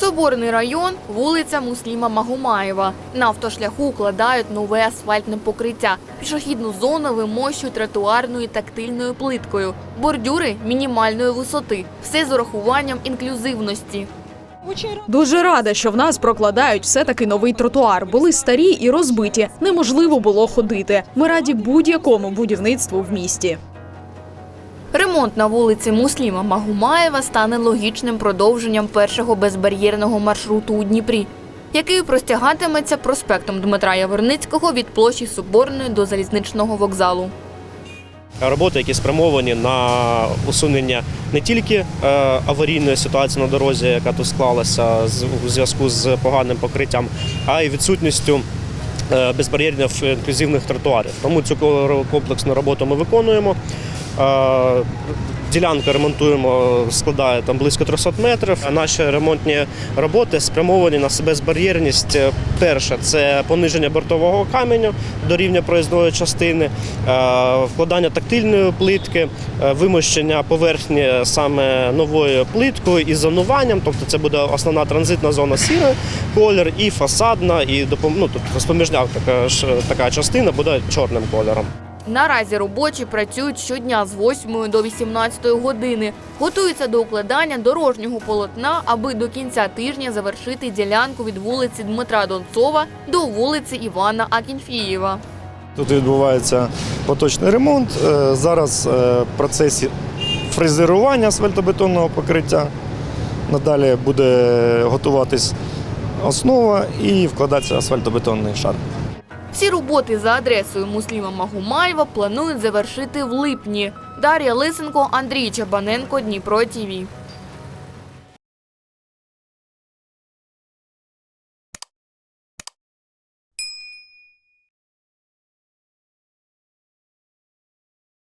Соборний район, вулиця Мусліма Магумаєва. На автошляху укладають нове асфальтне покриття. Пішохідну зону вимощують тротуарною тактильною плиткою. Бордюри мінімальної висоти. Все з урахуванням інклюзивності. Дуже рада, що в нас прокладають все-таки новий тротуар. Були старі і розбиті. Неможливо було ходити. Ми раді будь-якому будівництву в місті. Ремонт на вулиці Мусліма Магумаєва стане логічним продовженням першого безбар'єрного маршруту у Дніпрі, який простягатиметься проспектом Дмитра Яворницького від площі Соборної до залізничного вокзалу. роботи, які спрямовані на усунення не тільки е, аварійної ситуації на дорозі, яка тут склалася у зв'язку з поганим покриттям, а й відсутністю е, безбар'єрних інклюзивних тротуарів. Тому цю ко- комплексну роботу ми виконуємо. Е, Ділянку ремонтуємо, складає там близько 300 метрів. Наші ремонтні роботи спрямовані на безбар'єрність. Е, Перше це пониження бортового каменю до рівня проїзної частини, е, вкладання тактильної плитки, вимощення поверхні саме новою плиткою і зонуванням. Тобто це буде основна транзитна зона сірий колір, і фасадна, і допом... ну, тобто споміжня така, така частина буде чорним кольором. Наразі робочі працюють щодня з 8 до 18 години. Готуються до укладання дорожнього полотна, аби до кінця тижня завершити ділянку від вулиці Дмитра Донцова до вулиці Івана Акінфієва. Тут відбувається поточний ремонт. Е, Зараз е, в процесі фрезерування асфальтобетонного покриття. Надалі буде готуватись основа і вкладатися асфальтобетонний шар. Всі роботи за адресою Мусліма Магумаєва планують завершити в липні. Дар'я Лисенко, Андрій Чабаненко, Дніпро ТІВІ.